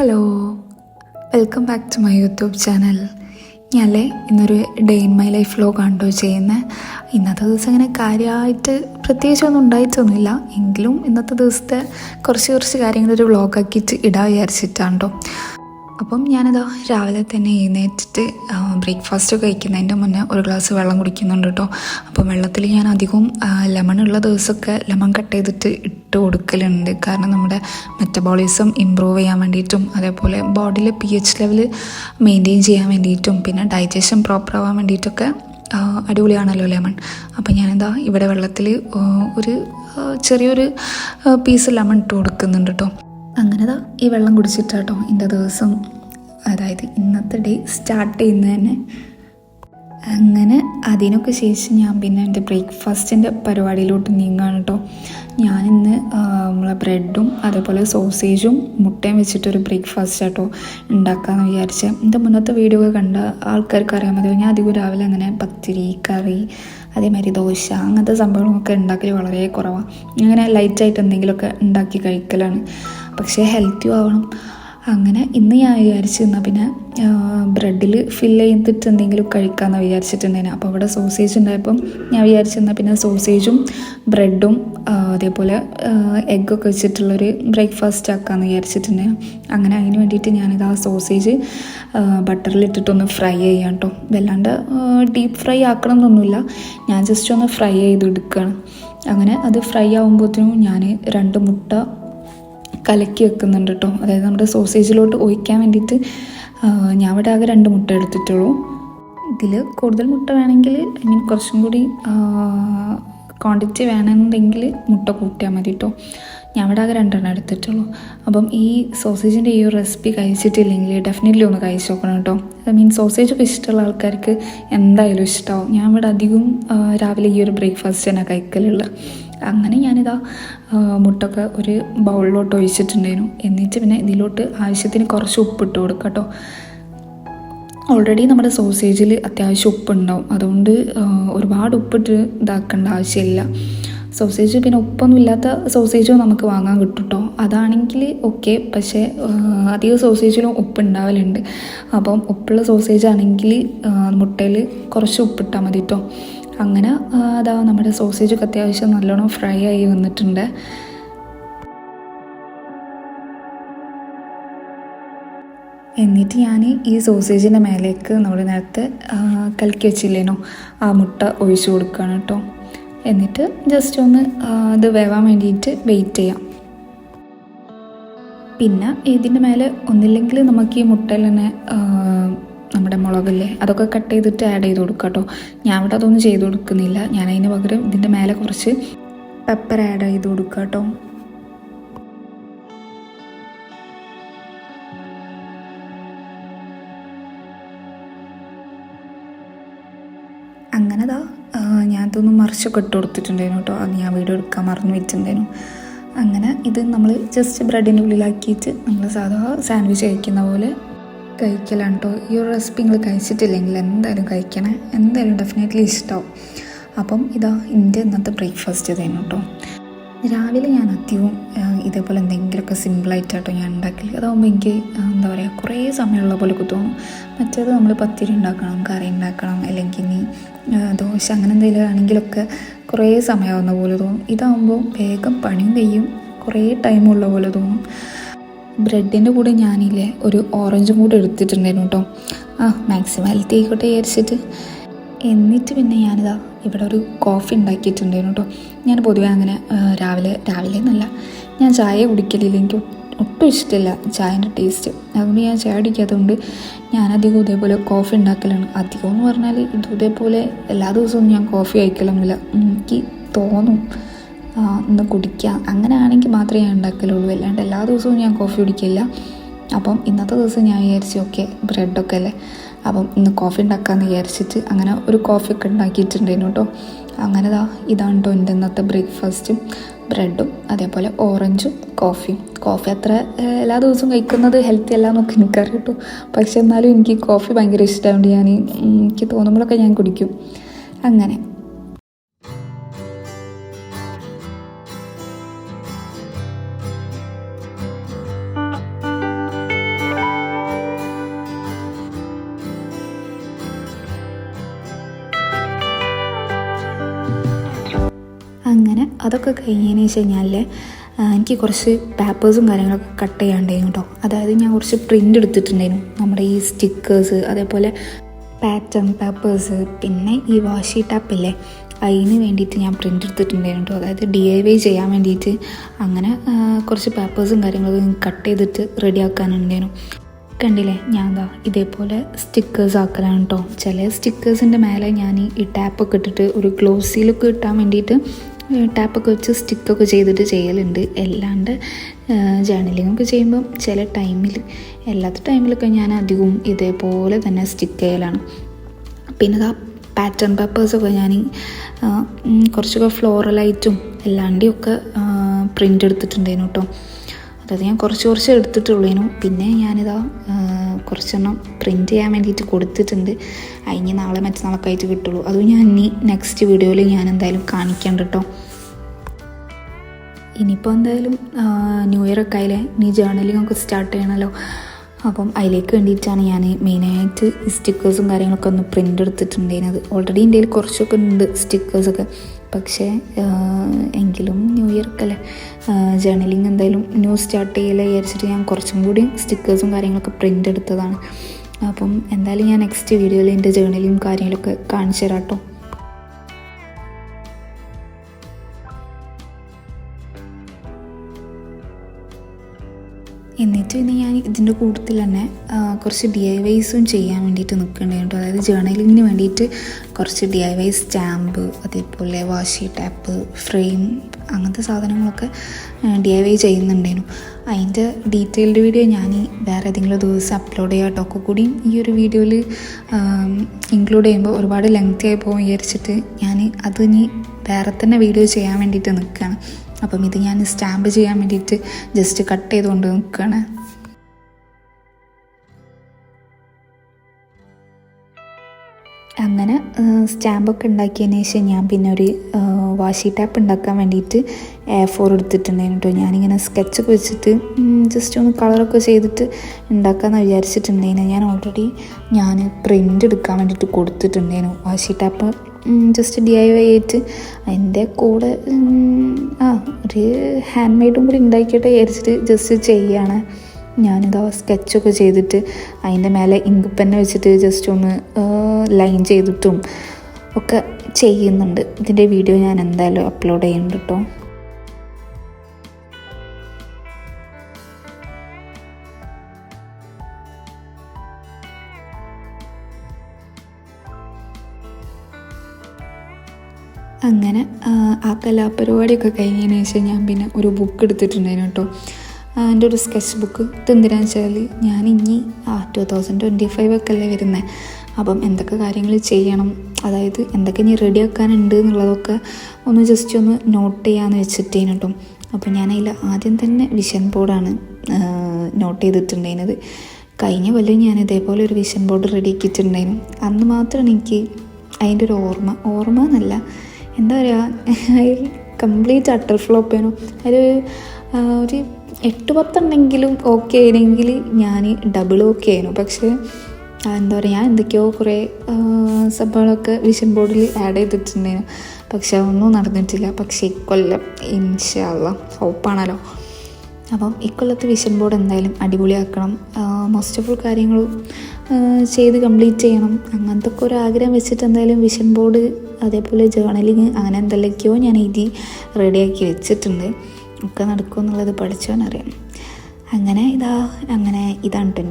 Hello welcome back to my YouTube channel ഞാനല്ലേ ഇന്നൊരു day in my life ലോ കണ്ടോ ചെയ്യുന്നത് ഇന്നത്തെ ദിവസം ഇങ്ങനെ കാര്യമായിട്ട് പ്രത്യേകിച്ചൊന്നും ഉണ്ടായിട്ടൊന്നുമില്ല എങ്കിലും ഇന്നത്തെ ദിവസത്തെ കുറച്ച് കുറച്ച് കാര്യങ്ങളൊരു വ്ലോഗാക്കിയിട്ട് ഇടാൻ വിചാരിച്ചിട്ടാണ് കേട്ടോ അപ്പം ഞാനിതാ രാവിലെ തന്നെ എഴുന്നേറ്റിട്ട് ബ്രേക്ക്ഫാസ്റ്റ് കഴിക്കുന്നതിന്റെ മുന്നേ ഒരു ഗ്ലാസ് വെള്ളം കുടിക്കുന്നുണ്ട് കേട്ടോ. അപ്പം വെള്ളത്തിൽ ഞാൻ അധികവും ലെമൺ ഉള്ള ദിവസമൊക്കെ ലെമൺ കട്ട് ചെയ്തിട്ട് ഇട്ട് കൊടുക്കലുണ്ട് കാരണം നമ്മുടെ മെറ്റബോളിസം ഇമ്പ്രൂവ് ചെയ്യാൻ വേണ്ടിയിട്ടും അതേപോലെ ബോഡിയിലെ പി എച്ച് ലെവൽ മെയിന്റെയിൻ ചെയ്യാൻ വേണ്ടിയിട്ടും പിന്നെ ഡൈജഷൻ പ്രോപ്പർ ആവാൻ വേണ്ടിയിട്ടൊക്കെ അടിപൊളിയാണല്ലോ ലെമൺ അപ്പം ഞാനെന്താ ഇവിടെ വെള്ളത്തിൽ ഒരു ചെറിയൊരു പീസ് ലെമൺ ഇട്ട് കൊടുക്കുന്നുണ്ട് കേട്ടോ അങ്ങനെതാ ഈ വെള്ളം കുടിച്ചിട്ടാട്ടോ ഇന്നത്തെ ദിവസം അതായത് ഇന്നത്തെ ഡേ സ്റ്റാർട്ട് ചെയ്യുന്നത് തന്നെ അങ്ങനെ അതിനൊക്കെ ശേഷം ഞാൻ പിന്നെ എന്റെ ബ്രേക്ക്ഫാസ്റ്റിന്റെ പരിപാടിയിലോട്ട് നീങ്ങാണ് കേട്ടോ. ഞാനിന്ന് നമ്മളെ ബ്രെഡും അതേപോലെ സോസേജും മുട്ടയും വെച്ചിട്ടൊരു ബ്രേക്ക്ഫാസ്റ്റ് കേട്ടോ ഉണ്ടാക്കാമെന്ന് വിചാരിച്ചത് എന്റെ മുന്നത്തെ വീഡിയോ ഒക്കെ കണ്ട ആൾക്കാർക്ക് അറിയാൻ മതി ഞാൻ അധികം രാവിലെ അങ്ങനെ പത്തിരി കറി അതേമാതിരി ദോശ അങ്ങനത്തെ സംഭവങ്ങളൊക്കെ ഉണ്ടാക്കൽ വളരെ കുറവാണ് അങ്ങനെ ലൈറ്റായിട്ട് എന്തെങ്കിലുമൊക്കെ ഉണ്ടാക്കി കഴിക്കലാണ്. പക്ഷേ ഹെൽത്തിയും ആവണം. അങ്ങനെ ഇന്ന് ഞാൻ വിചാരിച്ചു എന്നാൽ പിന്നെ ബ്രെഡിൽ ഫിൽ ചെയ്തിട്ട് എന്തെങ്കിലും കഴിക്കാമെന്ന് വിചാരിച്ചിട്ടുണ്ടായിരുന്നു അപ്പോൾ അവിടെ സോസേജ് ഉണ്ടായപ്പം ഞാൻ വിചാരിച്ചിരുന്ന പിന്നെ സോസേജും ബ്രെഡും അതേപോലെ എഗ്ഗൊക്കെ വെച്ചിട്ടുള്ളൊരു ബ്രേക്ക്ഫാസ്റ്റ് ആക്കാമെന്ന് വിചാരിച്ചിട്ടുണ്ടായിരുന്നു അങ്ങനെ അതിന് വേണ്ടിയിട്ട് ഞാനിത് ആ സോസേജ് ബട്ടറിലിട്ടിട്ടൊന്ന് ഫ്രൈ ചെയ്യാം കേട്ടോ വല്ലാണ്ട് ഡീപ്പ് ഫ്രൈ ആക്കണം എന്നൊന്നുമില്ല ഞാൻ ജസ്റ്റ് ഒന്ന് ഫ്രൈ ചെയ്ത് എടുക്കുകയാണ് അങ്ങനെ അത് ഫ്രൈ ആകുമ്പോഴത്തേനും ഞാൻ രണ്ട് മുട്ട കലക്കി വെക്കുന്നുണ്ട് കേട്ടോ അതായത് നമ്മുടെ സോസേജിലോട്ട് ഒഴിക്കാൻ വേണ്ടിയിട്ട് ഞാൻ ഇവിടെ ആകെ രണ്ട് മുട്ട എടുത്തിട്ടുള്ളൂ. ഇതിൽ കൂടുതൽ മുട്ട വേണമെങ്കിൽ ഐ മീൻ കുറച്ചും കൂടി ക്വാണ്ടിറ്റി വേണമെന്നുണ്ടെങ്കിൽ മുട്ട കൂട്ടിയാൽ മതി കേട്ടോ ഞാൻ ഇവിടെ ആകെ രണ്ടെണ്ണം എടുത്തിട്ടുള്ളൂ. അപ്പം ഈ സോസേജിന്റെ ഈ ഒരു റെസിപ്പി കഴിച്ചിട്ടില്ലെങ്കിൽ ഡെഫിനറ്റ്ലി ഒന്ന് കഴിച്ച് നോക്കണം കേട്ടോ ഐ മീൻ സോസേജ് ഒക്കെ ഇഷ്ടമുള്ള ആൾക്കാർക്ക് എന്തായാലും ഇഷ്ടമാവും ഞാൻ ഇവിടെ അധികം രാവിലെ ഈ ഒരു ബ്രേക്ക്ഫാസ്റ്റ് തന്നെ കഴിക്കലുള്ളത് അങ്ങനെ ഞാനിതാ മുട്ടൊക്കെ ഒരു ബൗളിലോട്ട് ഒഴിച്ചിട്ടുണ്ടായിരുന്നു. എന്നിട്ട് പിന്നെ ഇതിലോട്ട് ആവശ്യത്തിന് കുറച്ച് ഉപ്പിട്ട് കൊടുക്കുക കേട്ടോ ഓൾറെഡി നമ്മുടെ സോസേജിൽ അത്യാവശ്യം ഉപ്പുണ്ടാവും. അതുകൊണ്ട് ഒരുപാട് ഉപ്പിട്ട് ഇതാക്കേണ്ട ആവശ്യമില്ല. സോസേജ് പിന്നെ ഉപ്പൊന്നും ഇല്ലാത്ത സോസേജോ നമുക്ക് വാങ്ങാൻ കിട്ടും കേട്ടോ അതാണെങ്കിൽ ഓക്കെ പക്ഷേ അധികം സോസേജിലും ഉപ്പ് ഉണ്ടാവലുണ്ട് അപ്പം ഉപ്പുള്ള സോസേജ് ആണെങ്കിൽ മുട്ടയിൽ കുറച്ച് ഉപ്പിട്ടാൽ മതി കേട്ടോ അങ്ങനെ അതാ നമ്മുടെ സോസേജൊക്കെ അത്യാവശ്യം നല്ലോണം ഫ്രൈ ആയി വന്നിട്ടുണ്ട്. എന്നിട്ട് ഞാൻ ഈ സോസേജിന്റെ മേലേക്ക് നമ്മൾ നേരത്തെ കലക്കി വെച്ചില്ലേനോ ആ മുട്ട ഒഴിച്ചു കൊടുക്കുകയാണ് കേട്ടോ എന്നിട്ട് ജസ്റ്റ് ഒന്ന് ഇത് വേവാൻ വേണ്ടിയിട്ട് വെയിറ്റ് ചെയ്യാം. പിന്നെ ഇതിന്റെ മേലെ ഒന്നില്ലെങ്കിൽ നമുക്ക് ഈ മുട്ടയിൽ തന്നെ നമ്മുടെ മുളകില്ലേ? അതൊക്കെ കട്ട് ചെയ്തിട്ട് ആഡ് ചെയ്ത് കൊടുക്കാം കേട്ടോ. ഞാൻ ഇവിടെ അതൊന്നും ചെയ്ത് കൊടുക്കുന്നില്ല. ഞാൻ അതിന് പകരം ഇതിന്റെ മേലെ കുറച്ച് പെപ്പർ ആഡ് ചെയ്ത് കൊടുക്കാം കേട്ടോ. അങ്ങനെ ദാ ഞാൻ ഇതൊന്ന് മറിച്ചൊക്കെ ഇട്ട് കൊടുത്തിട്ടുണ്ടായിരുന്നു കേട്ടോ. അത് ഞാൻ വീഡിയോ എടുക്കാൻ മറന്നു വെച്ചിട്ടുണ്ടായിരുന്നു. അങ്ങനെ ഇത് നമ്മൾ ജസ്റ്റ് ബ്രെഡിന്റെ ഉള്ളിലാക്കിയിട്ട് നമ്മൾ സാധാ സാൻഡ്വിച്ച് കഴിക്കുന്ന പോലെ കഴിക്കലാണ് കേട്ടോ ഈ ഒരു റെസിപ്പി നിങ്ങൾ കഴിച്ചിട്ടില്ലെങ്കിൽ എന്തായാലും കഴിക്കണേ. എന്തായാലും ഡെഫിനറ്റ്ലി ഇഷ്ടമാവും അപ്പം ഇതാ എന്റെ ഇന്നത്തെ ബ്രേക്ക്ഫാസ്റ്റ് ഇതായിരുന്നു കേട്ടോ രാവിലെ ഞാൻ അധികവും ഇതേപോലെ എന്തെങ്കിലുമൊക്കെ സിമ്പിളായിട്ടാട്ടോ ഞാൻ ഉണ്ടാക്കില്ല അതാകുമ്പോൾ എനിക്ക് എന്താ പറയുക കുറേ സമയമുള്ള പോലെ തോന്നും. മറ്റേത് നമ്മൾ പത്തിരി ഉണ്ടാക്കണം കറി ഉണ്ടാക്കണം അല്ലെങ്കിൽ ഇനി ദോശ അങ്ങനെ എന്തെങ്കിലും ആണെങ്കിലൊക്കെ കുറേ സമയമാവുന്ന പോലെ തോന്നും. ഇതാകുമ്പോൾ വേഗം പണിയും കഴിയും. കുറേ ടൈമുള്ള പോലെ തോന്നും. ബ്രെഡിന്റെ കൂടെ ഞാനില്ലേ ഒരു ഓറഞ്ചും കൂടെ എടുത്തിട്ടുണ്ടായിരുന്നു കേട്ടോ. ആ മാക്സിമാലിറ്റി ആയിക്കോട്ടെ വിചാരിച്ചിട്ട്. എന്നിട്ട് പിന്നെ ഞാനിതാ ഇവിടെ ഒരു കോഫി ഉണ്ടാക്കിയിട്ടുണ്ടായിരുന്നു കേട്ടോ. ഞാൻ പൊതുവെ അങ്ങനെ രാവിലെ രാവിലെ എന്നല്ല. ഞാൻ ചായ കുടിക്കലില്ല എനിക്ക് ഒട്ടും ഇഷ്ടമില്ല ചായന്റെ ടേസ്റ്റ് അതുകൊണ്ട് ഞാൻ ചായ ഞാൻ അധികം ഇതേപോലെ കോഫി ഉണ്ടാക്കലാണ്. അധികം എന്ന് പറഞ്ഞാൽ ഇത് ഇതേപോലെ എല്ലാ ദിവസവും ഞാൻ കോഫി കഴിക്കലൊന്നുമില്ല. എനിക്ക് തോന്നും. ഒന്ന് കുടിക്കുക അങ്ങനെ ആണെങ്കിൽ മാത്രമേ ഞാൻ ഉണ്ടാക്കലുള്ളൂ. അല്ലാണ്ട് എല്ലാ ദിവസവും ഞാൻ കോഫി കുടിക്കില്ല. അപ്പം ഇന്നത്തെ ദിവസം ഞാൻ വിചാരിച്ചു ഓക്കെ ബ്രെഡൊക്കെ അല്ലേ? അപ്പം ഇന്ന് കോഫി ഉണ്ടാക്കാമെന്ന് വിചാരിച്ചിട്ട് അങ്ങനെ ഒരു കോഫിയൊക്കെ ഉണ്ടാക്കിയിട്ടുണ്ടായിരുന്നു കേട്ടോ. അങ്ങനെ ദാ ഇതാണ് കേട്ടോ എന്റെ ഇന്നത്തെ ബ്രേക്ക്ഫാസ്റ്റും ബ്രെഡും അതേപോലെ ഓറഞ്ചും കോഫിയും കോഫി അത്ര എല്ലാ ദിവസവും കഴിക്കുന്നത് ഹെൽത്തി അല്ല എന്നൊക്കെ എനിക്കറിയാം കേട്ടോ പക്ഷെ എന്നാലും എനിക്ക് കോഫി ഭയങ്കര ഇഷ്ടമായതുകൊണ്ട് ഞാൻ എനിക്ക് തോന്നുമ്പോഴൊക്കെ ഞാൻ കുടിക്കും. അങ്ങനെ. അതൊക്കെ കഴിഞ്ഞതിന് കഴിഞ്ഞാൽ എനിക്ക് കുറച്ച് പേപ്പേഴ്സും കാര്യങ്ങളൊക്കെ കട്ട് ചെയ്യാണ്ടായിരുന്നു കേട്ടോ അതായത് ഞാൻ കുറച്ച് പ്രിന്റ് എടുത്തിട്ടുണ്ടായിരുന്നു. നമ്മുടെ ഈ സ്റ്റിക്കേഴ്സ് അതേപോലെ പാറ്റേൺ പേപ്പേഴ്സ് പിന്നെ ഈ വാഷി ടാപ്പില്ലേ അതിന് വേണ്ടിയിട്ട് ഞാൻ പ്രിന്റ് എടുത്തിട്ടുണ്ടായിരുന്നു കേട്ടോ അതായത് ഡി ഐ വൈ ചെയ്യാൻ വേണ്ടിയിട്ട് അങ്ങനെ കുറച്ച് പേപ്പേഴ്സും കാര്യങ്ങളൊക്കെ കട്ട് ചെയ്തിട്ട് റെഡി ആക്കാനുണ്ടായിരുന്നു. കണ്ടില്ലേ ഞാൻ എന്താ ഇതേപോലെ സ്റ്റിക്കേഴ്സ് ആക്കലാണ് കേട്ടോ ചില സ്റ്റിക്കേഴ്സിന്റെ മേലെ ഞാൻ ഈ ടാപ്പൊക്കെ ഇട്ടിട്ട് ഒരു ഗ്ലോസിലൊക്കെ കിട്ടാൻ വേണ്ടിയിട്ട് ടാപ്പൊക്കെ വെച്ച് സ്റ്റിക്കൊക്കെ ചെയ്തിട്ട് ചെയ്യലുണ്ട്. അല്ലാണ്ട് ജേണലിങ്ങൊക്കെ ചെയ്യുമ്പം ചില ടൈമിൽ എല്ലാത്ത ടൈമിലൊക്കെ ഞാൻ അധികവും ഇതേപോലെ തന്നെ സ്റ്റിക്ക് ചെയ്യലാണ്. പിന്നെ ആ പാറ്റേൺ പേപ്പേഴ്സൊക്കെ ഞാൻ കുറച്ചൊക്കെ ഫ്ലോറലായിട്ടും എല്ലാണ്ടിയൊക്കെ പ്രിന്റ് എടുത്തിട്ടുണ്ടായിരുന്നു കേട്ടോ അതായത് ഞാൻ കുറച്ച് കുറച്ച് എടുത്തിട്ടുള്ളേനു. പിന്നെ ഞാനിതാ കുറച്ചെണ്ണം പ്രിന്റ് ചെയ്യാൻ വേണ്ടിയിട്ട് കൊടുത്തിട്ടുണ്ട്. അതിന് നാളെ മറ്റന്നാളൊക്കെ ആയിട്ട് കിട്ടുള്ളൂ. അതും ഞാൻ ഇനി നെക്സ്റ്റ് വീഡിയോയിൽ ഞാൻ എന്തായാലും കാണിക്കണ്ട കേട്ടോ. ഇനിയിപ്പോൾ എന്തായാലും ന്യൂ ഇയർ ഒക്കെ ആയില്ലേ? ഇനി ജേർണലിംഗ് ഒക്കെ സ്റ്റാർട്ട് ചെയ്യണമല്ലോ അപ്പം അതിലേക്ക് വേണ്ടിയിട്ടാണ് ഞാൻ മെയിനായിട്ട് സ്റ്റിക്കേഴ്സും കാര്യങ്ങളൊക്കെ ഒന്ന് പ്രിന്റ് എടുത്തിട്ടുണ്ടായിരുന്നത്. ഓൾറെഡി എന്റെ കയ്യിൽ കുറച്ചൊക്കെ ഉണ്ട് സ്റ്റിക്കേഴ്സൊക്കെ പക്ഷേ എങ്കിലും ന്യൂ ഇയർക്കല്ലേ? ജേണലിങ് എന്തായാലും ന്യൂ സ്റ്റാർട്ട് ചെയ്യല വിചാരിച്ചിട്ട് ഞാൻ കുറച്ചും കൂടി സ്റ്റിക്കേഴ്സും കാര്യങ്ങളൊക്കെ പ്രിന്റ് എടുത്തതാണ്. അപ്പം എന്തായാലും ഞാൻ നെക്സ്റ്റ് വീഡിയോയിൽ എന്റെ ജേർണലിംഗ് കാര്യങ്ങളൊക്കെ കാണിച്ചു തരാം കേട്ടോ എന്നിട്ട് പിന്നെ ഞാൻ ഇതിന്റെ കൂട്ടത്തിൽ തന്നെ കുറച്ച് ഡി ഐ വൈസും ചെയ്യാൻ വേണ്ടിയിട്ട് നിൽക്കുന്നുണ്ടായിരുന്നു അതായത് ജേർണലിങ്ങിന് വേണ്ടിയിട്ട് കുറച്ച് ഡി ഐ വൈ സ്റ്റാമ്പ് അതേപോലെ വാഷി ടാപ്പ് ഫ്രെയിം അങ്ങനത്തെ സാധനങ്ങളൊക്കെ ഡി ഐ വൈ ചെയ്യുന്നുണ്ടായിരുന്നു അതിന്റെ ഡീറ്റെയിൽഡ് വീഡിയോ ഞാൻ വേറെ ഏതെങ്കിലും ദിവസം അപ്ലോഡ് ചെയ്യാം ഒക്കെ കൂടി ഈ ഒരു വീഡിയോയിൽ ഇൻക്ലൂഡ് ചെയ്യുമ്പോൾ ഒരുപാട് ലെങ്തി ആയി പോകും വിചാരിച്ചിട്ട് ഞാൻ അത് ഇനി വേറെ തന്നെ വീഡിയോ ചെയ്യാൻ വേണ്ടിയിട്ട് നിൽക്കുകയാണ്. അപ്പം ഇത് ഞാൻ സ്റ്റാമ്പ് ചെയ്യാൻ വേണ്ടിയിട്ട് ജസ്റ്റ് കട്ട് ചെയ്തുകൊണ്ട് നിൽക്കുകയാണ്. അങ്ങനെ സ്റ്റാമ്പൊക്കെ ഉണ്ടാക്കിയതിന് ശേഷം ഞാൻ പിന്നെ ഒരു വാഷി ടാപ്പ് ഉണ്ടാക്കാൻ വേണ്ടിയിട്ട് എ ഫോർ എടുത്തിട്ടുണ്ടായിരുന്നു കേട്ടോ. ഞാനിങ്ങനെ സ്കെച്ചൊക്കെ വെച്ചിട്ട് ജസ്റ്റ് ഒന്ന് കളറൊക്കെ ചെയ്തിട്ട് ഉണ്ടാക്കാമെന്ന് വിചാരിച്ചിട്ടുണ്ടായിരുന്നു. ഞാൻ ഓൾറെഡി ഞാൻ പ്രിന്റ് എടുക്കാൻ വേണ്ടിയിട്ട് കൊടുത്തിട്ടുണ്ടായിരുന്നു washi tape. Just D I Y ആയിട്ട് അതിന്റെ കൂടെ ആ ഒരു ഹാൻഡ് മെയ്ഡും കൂടി ഉണ്ടാക്കിയിട്ട് വിചാരിച്ചിട്ട് ജസ്റ്റ് ചെയ്യാണ്. ഞാനിതാ സ്കെച്ചൊക്കെ ചെയ്തിട്ട് അതിന്റെ മേലെ ഇങ്ക് പെന്ന് വെച്ചിട്ട് ജസ്റ്റ് ഒന്ന് ലൈൻ ചെയ്തിട്ടും ഒക്കെ ചെയ്യുന്നുണ്ട്. ഇതിന്റെ വീഡിയോ ഞാൻ എന്തായാലും അപ്ലോഡ് ചെയ്യുന്നുണ്ട് കേട്ടോ അങ്ങനെ ആ, കലാപരിപാടിയൊക്കെ കഴിഞ്ഞതിന് ശേഷം ഞാൻ പിന്നെ ഒരു ബുക്ക് എടുത്തിട്ടുണ്ടായിരുന്നു കേട്ടോ. എന്റെ ഒരു സ്കെച്ച് ബുക്ക് ഇതെന്തിനാന്ന് വെച്ചാൽ ഞാൻ ഇനി ആ ടു തൗസൻഡ് ട്വന്റി ഫൈവ് ഒക്കെ അല്ലേ വരുന്നത് അപ്പം എന്തൊക്കെ കാര്യങ്ങൾ ചെയ്യണം അതായത് എന്തൊക്കെ ഇനി റെഡി ആക്കാനുണ്ട് എന്നുള്ളതൊക്കെ ഒന്ന് ജസ്റ്റ് ഒന്ന് നോട്ട് ചെയ്യാമെന്ന് വെച്ചിട്ടേനു കേട്ടോ. അപ്പോൾ ഞാൻ അതിൽ ആദ്യം തന്നെ വിഷൻ ബോർഡാണ് നോട്ട് ചെയ്തിട്ടുണ്ടായിരുന്നത്. കഴിഞ്ഞ കൊല്ലം ഞാൻ ഇതേപോലെ ഒരു വിഷൻ ബോർഡ് റെഡി ആക്കിയിട്ടുണ്ടായിരുന്നു. അന്ന് മാത്രമാണ് എനിക്ക് അതിന്റെ ഒരു ഓർമ്മ ഓർമ്മ എന്നല്ല എന്താ പറയുക അതിൽ കംപ്ലീറ്റ് അട്ടർ ഫ്ലോപ്പ് ചെയ്യണം അതിൽ ഒരു എട്ട് പത്തുണ്ടെങ്കിലും ഓക്കെ ആയിരുന്നെങ്കിൽ ഞാൻ ഡബിൾ ഓക്കെ ആയിരുന്നു. പക്ഷേ എന്താ പറയുക ഞാൻ എന്തൊക്കെയോ കുറേ സംഭവങ്ങളൊക്കെ വിഷൻ ബോർഡിൽ ആഡ് ചെയ്തിട്ടുണ്ടായിരുന്നു. പക്ഷെ അതൊന്നും നടന്നിട്ടില്ല. പക്ഷേ ഇക്കൊല്ലം ഇൻഷാല്ല ഹോപ്പാണല്ലോ അപ്പം ഇക്കൊല്ലത്തെ വിഷൻ ബോർഡ് എന്തായാലും അടിപൊളിയാക്കണം. മോസ്റ്റ് ഓഫ് ഓൾ കാര്യങ്ങളും ചെയ്ത് കംപ്ലീറ്റ് ചെയ്യണം. അങ്ങനത്തെ ഒക്കെ ഒരു ആഗ്രഹം വെച്ചിട്ട് എന്തായാലും വിഷൻ ബോർഡ് അതേപോലെ ജേണലിങ് അങ്ങനെ എന്തെല്ലാമൊക്കെയോ ഞാൻ എഴുതി റെഡിയാക്കി വെച്ചിട്ടുണ്ട്. ഒക്കെ നടക്കുമെന്നുള്ളത് പഠിച്ചവനറിയാം അങ്ങനെ ഇതാ അങ്ങനെ ഇതാണ് എന്റെ